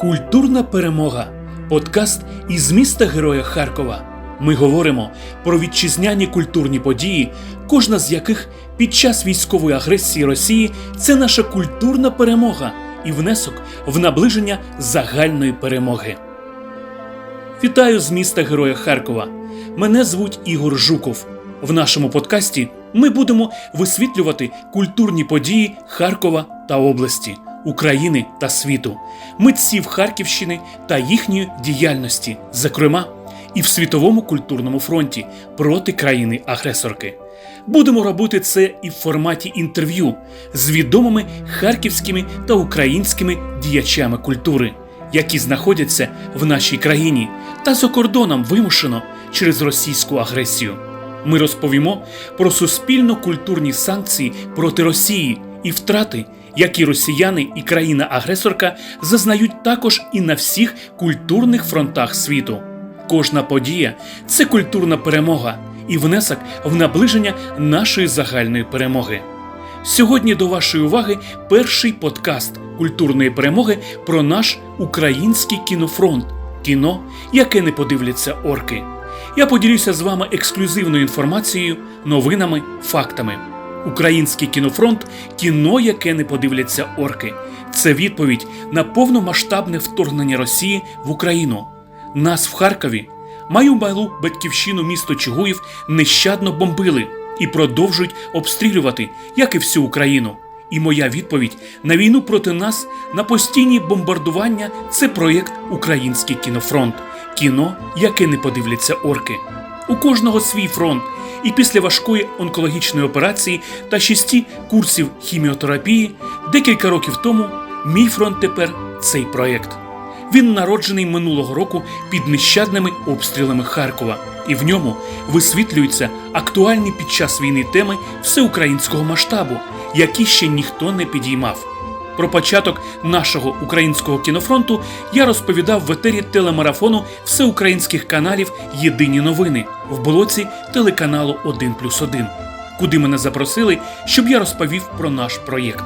Культурна перемога подкаст із міста Героя Харкова. Ми говоримо про вітчизняні культурні події, кожна з яких під час військової агресії Росії це наша культурна перемога і внесок в наближення загальної перемоги. Вітаю з міста Героя Харкова. Мене звуть Ігор Жуков. В нашому подкасті ми будемо висвітлювати культурні події Харкова та області, України та світу, митців Харківщини та їхньої діяльності, зокрема, і в світовому культурному фронті проти країни-агресорки. Будемо робити це і в форматі інтерв'ю з відомими харківськими та українськими діячами культури, які знаходяться в нашій країні та за кордоном вимушено через російську агресію. Ми розповімо про суспільно-культурні санкції проти Росії і втрати, які росіяни і країна-агресорка зазнають також і на всіх культурних фронтах світу. Кожна подія це культурна перемога і внесок в наближення нашої загальної перемоги. Сьогодні до вашої уваги перший подкаст культурної перемоги про наш український кінофронт кіно, яке не подивляться орки. Я поділюся з вами ексклюзивною інформацією, новинами, фактами. Український кінофронт кіно, яке не подивляться орки. Це відповідь на повномасштабне вторгнення Росії в Україну. Нас в Харкові, мою малу батьківщину місто Чугуїв нещадно бомбили і продовжують обстрілювати, як і всю Україну. І моя відповідь на війну проти нас на постійні бомбардування це проєкт Український кінофронт, кіно, яке не подивляться орки. У кожного свій фронт, і після важкої онкологічної операції та шісті курсів хіміотерапії декілька років тому мій фронт тепер цей проєкт. Він народжений минулого року під нещадними обстрілами Харкова, і в ньому висвітлюються актуальні під час війни теми всеукраїнського масштабу, які ще ніхто не підіймав. Про початок нашого українського кінофронту я розповідав в етері телемарафону всеукраїнських каналів Єдині новини в болоці телеканалу 1+,1, куди мене запросили, щоб я розповів про наш проєкт.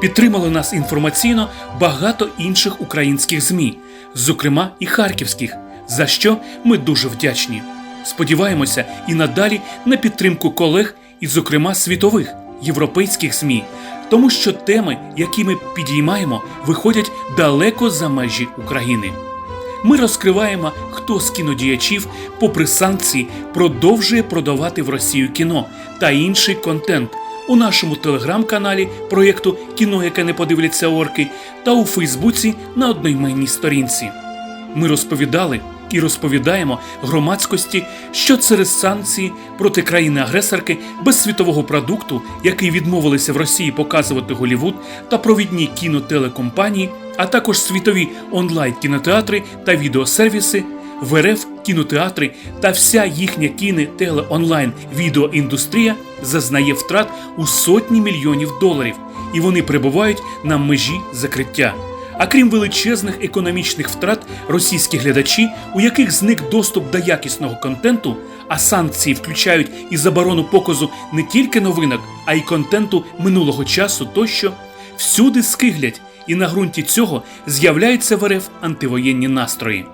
Підтримали нас інформаційно багато інших українських ЗМІ, зокрема і харківських, за що ми дуже вдячні. Сподіваємося і надалі на підтримку колег, і, зокрема, світових європейських ЗМІ, тому що теми, які ми підіймаємо, виходять далеко за межі України. Ми розкриваємо, хто з кінодіячів, попри санкції, продовжує продавати в Росію кіно та інший контент у нашому телеграм-каналі проєкту Кіно, яке не подивляться орки, та у Фейсбуці на одноіменній сторінці. Ми розповідали і розповідаємо громадськості, що через санкції проти країни-агресорки без світового продукту, який відмовилися в Росії показувати Голівуд та провідні кінотелекомпанії, а також світові онлайн-кінотеатри та відеосервіси. В РФ кінотеатри та вся їхня кіне, теле, онлайн відеоіндустрія зазнає втрат у сотні мільйонів доларів, і вони перебувають на межі закриття. А крім величезних економічних втрат, російські глядачі, у яких зник доступ до якісного контенту, а санкції включають і заборону показу не тільки новинок, а й контенту минулого часу тощо, всюди скиглять, і на ґрунті цього з'являються в РФ антивоєнні настрої.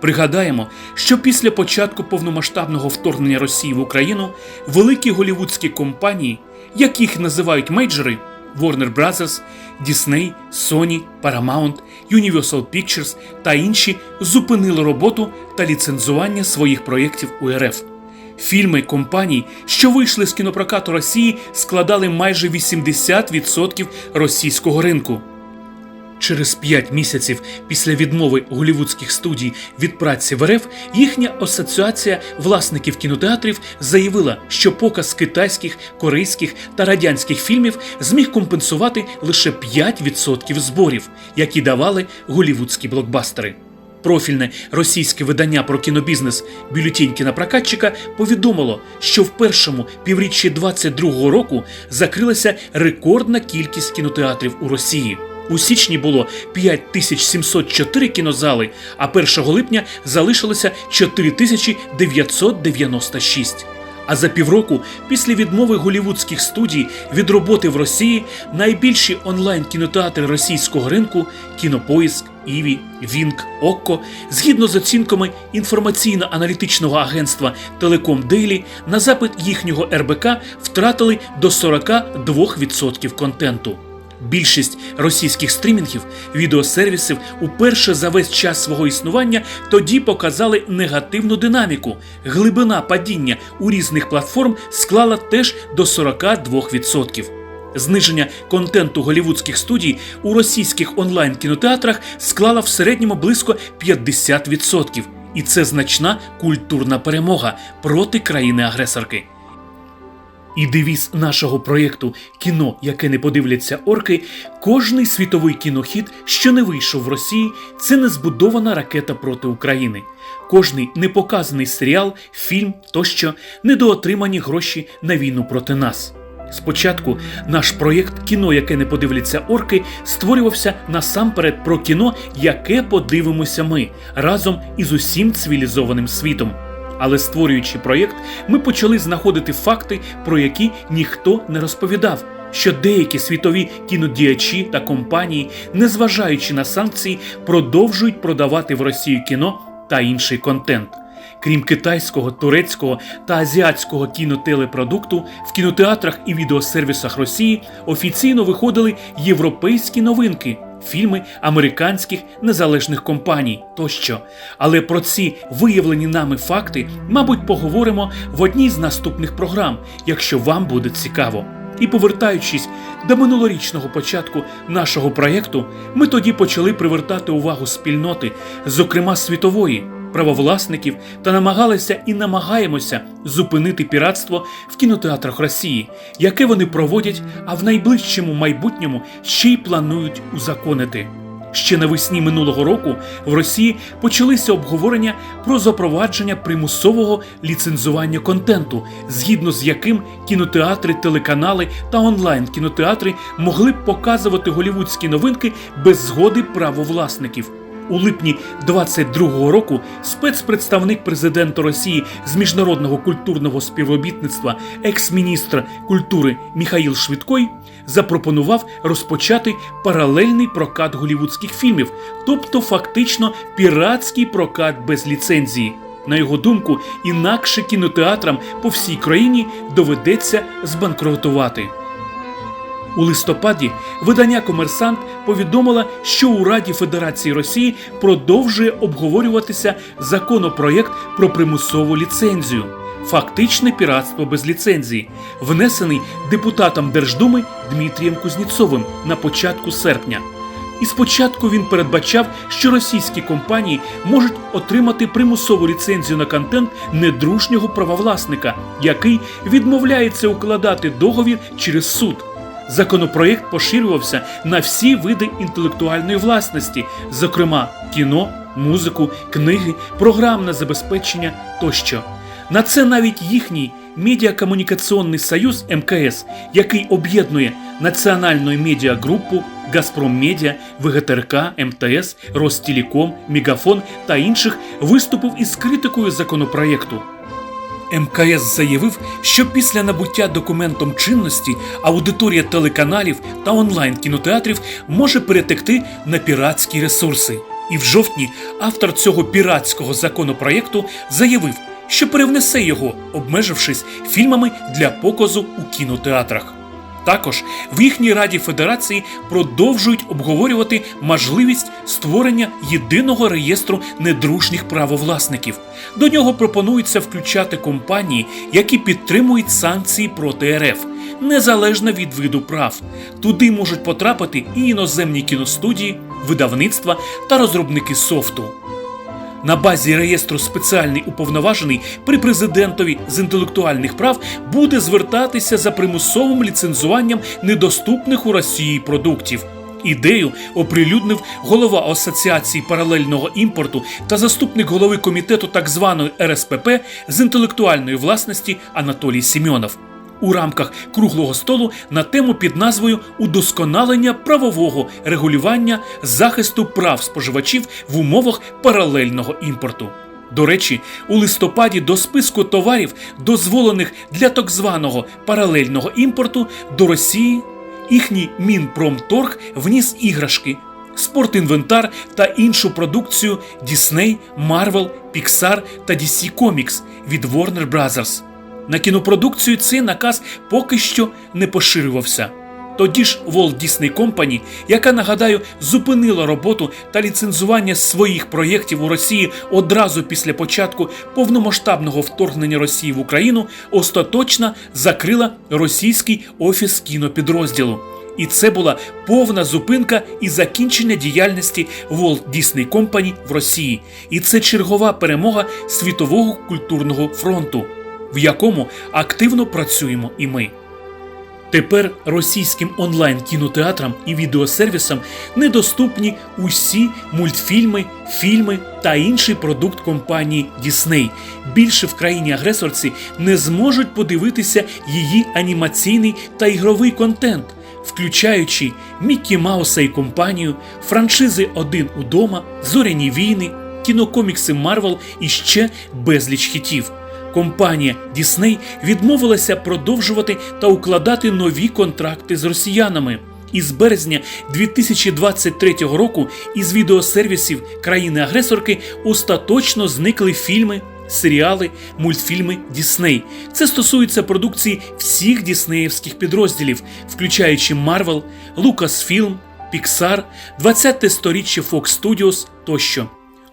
Пригадаємо, що після початку повномасштабного вторгнення Росії в Україну великі голівудські компанії, яких називають мейджори Warner Bros., Disney, Sony, Paramount, Universal Pictures та інші зупинили роботу та ліцензування своїх проєктів у РФ. Фільми компаній, що вийшли з кінопрокату Росії, складали майже 80% російського ринку. Через п'ять місяців після відмови голівудських студій від праці в РФ їхня асоціація власників кінотеатрів заявила, що показ китайських, корейських та радянських фільмів зміг компенсувати лише 5% зборів, які давали голівудські блокбастери. Профільне російське видання про кінобізнес бюлетень кінопрокатчика повідомило, що в першому півріччі 22-го року закрилася рекордна кількість кінотеатрів у Росії. У січні було 5704 кінозали, а 1 липня залишилося 4996. А за півроку після відмови голівудських студій від роботи в Росії найбільші онлайн кінотеатри російського ринку Кінопоїзк, Іві, Вінк, Окко, згідно з оцінками інформаційно-аналітичного агентства Телеком Дейлі, на запит їхнього РБК втратили до 42% контенту. Більшість російських стрімінгів, відеосервісів уперше за весь час свого існування тоді показали негативну динаміку. Глибина падіння у різних платформ склала теж до 42%. Зниження контенту голівудських студій у російських онлайн кінотеатрах склала в середньому близько 50%. І це значна культурна перемога проти країни-агресорки. І девіз нашого проєкту Кіно, яке не подивляться орки, кожний світовий кінохід, що не вийшов в Росії, це не збудована ракета проти України. Кожний непоказаний серіал, фільм тощо недоотримані гроші на війну проти нас. Спочатку наш проєкт Кіно, яке не подивляться орки, створювався насамперед про кіно, яке подивимося ми разом із усім цивілізованим світом. Але створюючи проєкт, ми почали знаходити факти, про які ніхто не розповідав. Що деякі світові кінодіячі та компанії, незважаючи на санкції, продовжують продавати в Росію кіно та інший контент. Крім китайського, турецького та азіатського кінотелепродукту, в кінотеатрах і відеосервісах Росії офіційно виходили європейські новинки, фільми американських незалежних компаній тощо. Але про ці виявлені нами факти, мабуть, поговоримо в одній з наступних програм, якщо вам буде цікаво. І повертаючись до минулорічного початку нашого проєкту, ми тоді почали привертати увагу спільноти, зокрема світової, правовласників, та намагалися і намагаємося зупинити піратство в кінотеатрах Росії, яке вони проводять, а в найближчому майбутньому ще й планують узаконити. Ще навесні минулого року в Росії почалися обговорення про запровадження примусового ліцензування контенту, згідно з яким кінотеатри, телеканали та онлайн кінотеатри могли б показувати голівудські новинки без згоди правовласників. У липні 22-го року спецпредставник президента Росії з міжнародного культурного співробітництва, екс-міністр культури Міхаїл Швидкой, запропонував розпочати паралельний прокат голівудських фільмів, тобто фактично піратський прокат без ліцензії. На його думку, інакше кінотеатрам по всій країні доведеться збанкрутувати. У листопаді видання Комерсант повідомило, що у Раді Федерації Росії продовжує обговорюватися законопроєкт про примусову ліцензію, фактичне піратство без ліцензії, внесений депутатом Держдуми Дмитрієм Кузніцовим на початку серпня. І спочатку він передбачав, що російські компанії можуть отримати примусову ліцензію на контент недружнього правовласника, який відмовляється укладати договір через суд. Законопроєкт поширювався на всі види інтелектуальної власності, зокрема кіно, музику, книги, програмне забезпечення тощо. На це навіть їхній медіакомунікаційний союз МКС, який об'єднує національну медіагрупу Газпром Медіа, ВГТРК, МТС, Ростелеком, Мегафон та інших, виступив із критикою законопроєкту. МКС заявив, що після набуття документом чинності аудиторія телеканалів та онлайн кінотеатрів може перетекти на піратські ресурси. І в жовтні автор цього піратського законопроєкту заявив, що перевнесе його, обмежившись фільмами для показу у кінотеатрах. Також в їхній Раді Федерації продовжують обговорювати можливість створення єдиного реєстру недружніх правовласників. До нього пропонується включати компанії, які підтримують санкції проти РФ, незалежно від виду прав. Туди можуть потрапити і іноземні кіностудії, видавництва та розробники софту. На базі реєстру спеціальний уповноважений при президентові з інтелектуальних прав буде звертатися за примусовим ліцензуванням недоступних у Росії продуктів. Ідею оприлюднив голова Асоціації паралельного імпорту та заступник голови комітету так званої РСПП з інтелектуальної власності Анатолій Сімьонов. У рамках круглого столу на тему під назвою Удосконалення правового регулювання захисту прав споживачів в умовах паралельного імпорту. До речі, у листопаді до списку товарів, дозволених для так званого паралельного імпорту до Росії, їхній Мінпромторг вніс іграшки, спортінвентар та іншу продукцію Disney, Marvel, Pixar та DC Comics від Warner Bros. На кінопродукцію цей наказ поки що не поширювався. Тоді ж Walt Disney Company, яка нагадаю, зупинила роботу та ліцензування своїх проєктів у Росії одразу після початку повномасштабного вторгнення Росії в Україну, остаточно закрила російський офіс кінопідрозділу. І це була повна зупинка і закінчення діяльності Walt Disney Company в Росії. І це чергова перемога світового культурного фронту, в якому активно працюємо і ми. Тепер російським онлайн кінотеатрам і відеосервісам недоступні усі мультфільми, фільми та інший продукт компанії Disney. Більше в країні агресорці не зможуть подивитися її анімаційний та ігровий контент, включаючи Міккі Мауса і компанію, франшизи Один удома, Зоряні війни, кінокомікси Марвел і ще безліч хітів компанія Disney відмовилася продовжувати та укладати нові контракти з росіянами. І з березня 2023 року із відеосервісів країни-агресорки остаточно зникли фільми, серіали, мультфільми Disney. Це стосується продукції всіх діснеївських підрозділів, включаючи Marvel, Lucasfilm, Pixar, 20-те сторіччя Fox Studios тощо.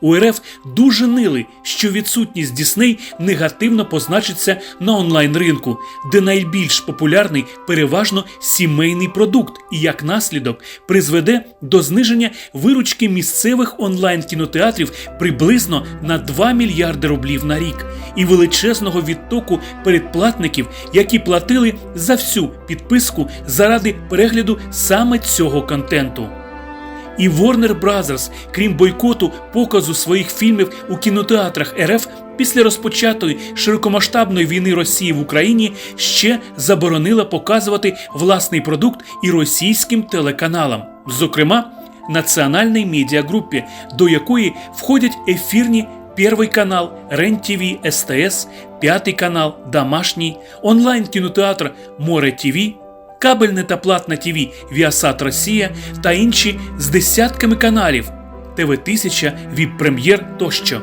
У РФ дуже нили, що відсутність Дісней негативно позначиться на онлайн ринку, де найбільш популярний переважно сімейний продукт, і як наслідок призведе до зниження виручки місцевих онлайн кінотеатрів приблизно на 2 мільярди рублів на рік, і величезного відтоку передплатників, які платили за всю підписку заради перегляду саме цього контенту. І Warner Bros., крім бойкоту показу своїх фільмів у кінотеатрах РФ після розпочатої широкомасштабної війни Росії в Україні ще заборонила показувати власний продукт і російським телеканалам, зокрема національній медіагрупі, до якої входять ефірні. Первый канал, РЕН-ТВ, СТС, П'ятий канал, Домашній, онлайн-кінотеатр Море ТВ, кабельне та платне ТВ Віасат Росія та інші з десятками каналів ТВ 1000 Віп Прем'єр тощо.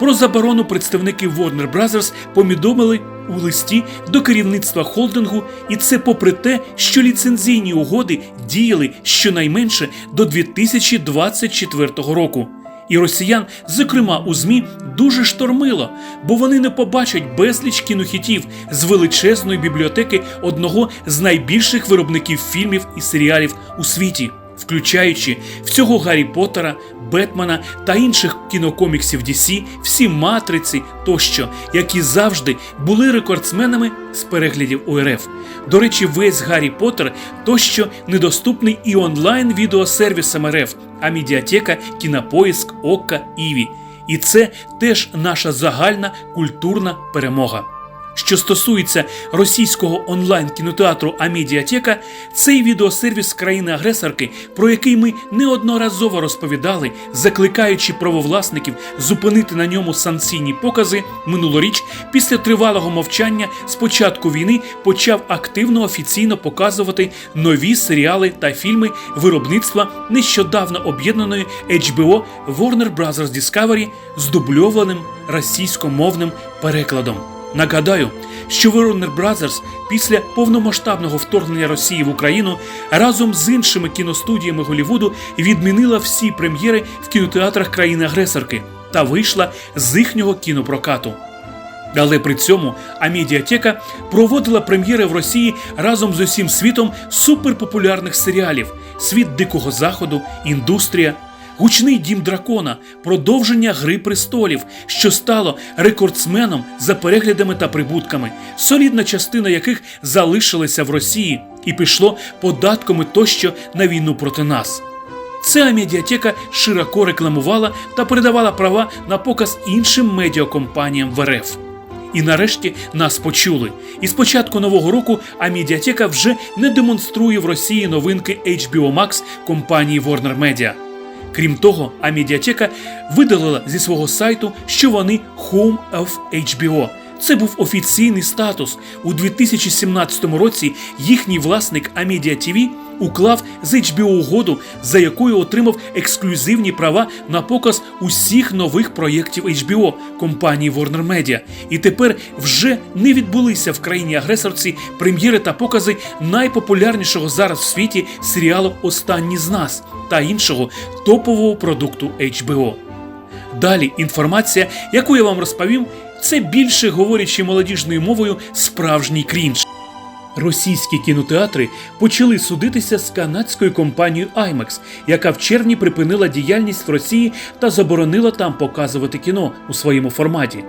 Про заборону представники Warner Bros. повідомили у листі до керівництва холдингу, і це попри те, що ліцензійні угоди діяли щонайменше до 2024 року. І росіян, зокрема у ЗМІ, дуже штормило, бо вони не побачать безліч кінохітів з величезної бібліотеки одного з найбільших виробників фільмів і серіалів у світі, включаючи всього Гаррі Поттера, Бетмена та інших кінокоміксів DC, всі матриці тощо, які завжди були рекордсменами з переглядів УРФ. До речі, весь Гаррі Поттер тощо недоступний і онлайн відеосервісам РФ, а медіатека, кінопоїск, Окка, Іві. І це теж наша загальна культурна перемога. Що стосується російського онлайн кінотеатру Амедіатека, цей відеосервіс країни-агресорки, про який ми неодноразово розповідали, закликаючи правовласників зупинити на ньому санкційні покази, минулоріч після тривалого мовчання з початку війни почав активно офіційно показувати нові серіали та фільми виробництва нещодавно об'єднаної HBO Warner Bros. Discovery з дубльованим російськомовним перекладом. Нагадаю, що Warner Bros. після повномасштабного вторгнення Росії в Україну разом з іншими кіностудіями Голівуду відмінила всі прем'єри в кінотеатрах країни-агресорки та вийшла з їхнього кінопрокату. Але при цьому Амедіатека проводила прем'єри в Росії разом з усім світом суперпопулярних серіалів: Світ Дикого Заходу, Індустрія. Гучний дім дракона, продовження Гри престолів, що стало рекордсменом за переглядами та прибутками, солідна частина яких залишилася в Росії і пішло податками тощо на війну проти нас. Ця медіатека широко рекламувала та передавала права на показ іншим медіакомпаніям в РФ. І нарешті нас почули. І з початку нового року Амедіатека вже не демонструє в Росії новинки HBO Max компанії Warner Media. Крім того, Амедіатека видалила зі свого сайту, що вони Home of HBO. Це був офіційний статус. У 2017 році їхній власник Амедіа TV уклав з HBO угоду, за якою отримав ексклюзивні права на показ усіх нових проєктів HBO компанії Warner Media. І тепер вже не відбулися в країні агресорці прем'єри та покази найпопулярнішого зараз в світі серіалу Останні з нас та іншого топового продукту HBO. Далі інформація, яку я вам розповім, це більше говорячи молодіжною мовою справжній крінж. Російські кінотеатри почали судитися з канадською компанією IMAX, яка в червні припинила діяльність в Росії та заборонила там показувати кіно у своєму форматі.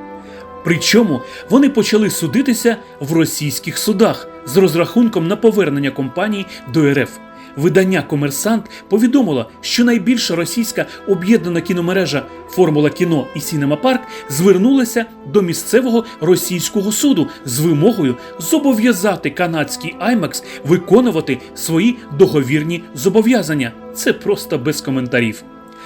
Причому вони почали судитися в російських судах з розрахунком на повернення компанії до РФ. Видання Комерсант повідомило, що найбільша російська об'єднана кіномережа Формула кіно і Сінемапарк звернулася до місцевого російського суду з вимогою зобов'язати канадський IMAX виконувати свої договірні зобов'язання. Це просто без коментарів.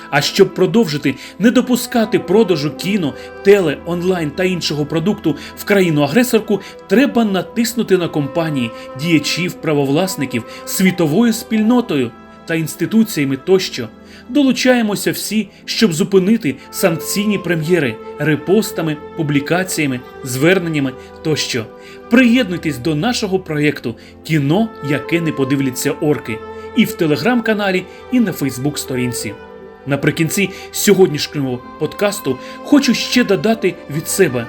А щоб продовжити не допускати продажу кіно, теле, онлайн та іншого продукту в країну-агресорку, треба натиснути на компанії, діячів, правовласників, світовою спільнотою та інституціями тощо. Долучаємося всі, щоб зупинити санкційні прем'єри репостами, публікаціями, зверненнями тощо. Приєднуйтесь до нашого проєкту Кіно, яке не подивляться орки, і в телеграм-каналі, і на Фейсбук-сторінці. Наприкінці сьогоднішнього подкасту хочу ще додати від себе.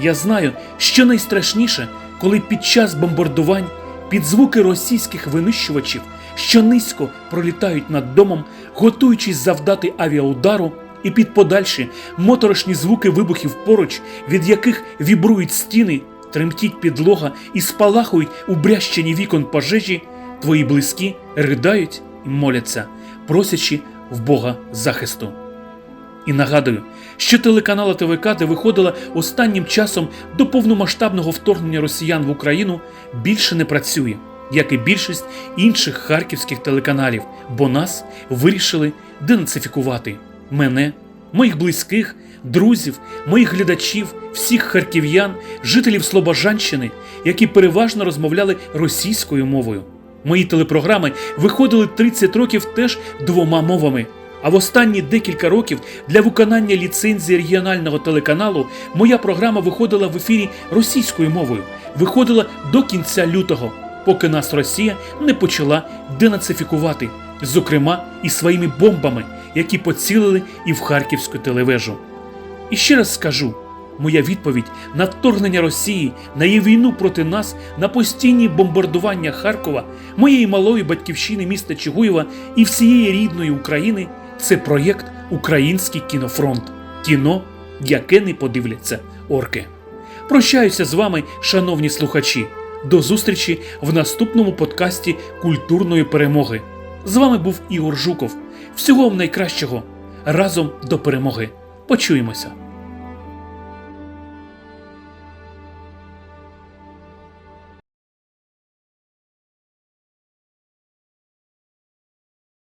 Я знаю, що найстрашніше, коли під час бомбардувань під звуки російських винищувачів, що низько пролітають над домом, готуючись завдати авіаудару, і під подальші моторошні звуки вибухів поруч, від яких вібрують стіни, тремтіть підлога і спалахують у брящині вікон пожежі, твої близькі ридають і моляться, просячи в Бога захисту. І нагадую, що телеканал ТВК, де виходила останнім часом до повномасштабного вторгнення росіян в Україну, більше не працює, як і більшість інших харківських телеканалів, бо нас вирішили денацифікувати мене, моїх близьких, друзів, моїх глядачів, всіх харків'ян, жителів Слобожанщини, які переважно розмовляли російською мовою. Мої телепрограми виходили 30 років теж двома мовами. А в останні декілька років для виконання ліцензії регіонального телеканалу моя програма виходила в ефірі російською мовою, виходила до кінця лютого, поки нас Росія не почала денацифікувати, зокрема і своїми бомбами, які поцілили і в харківську телевежу. І ще раз скажу: моя відповідь на вторгнення Росії, на її війну проти нас, на постійні бомбардування Харкова, моєї малої батьківщини міста Чугуєва і всієї рідної України це проєкт Український кінофронт. Кіно, яке не подивляться орки. Прощаюся з вами, шановні слухачі. До зустрічі в наступному подкасті культурної перемоги. З вами був Ігор Жуков. Всього вам найкращого. Разом до перемоги. Почуємося.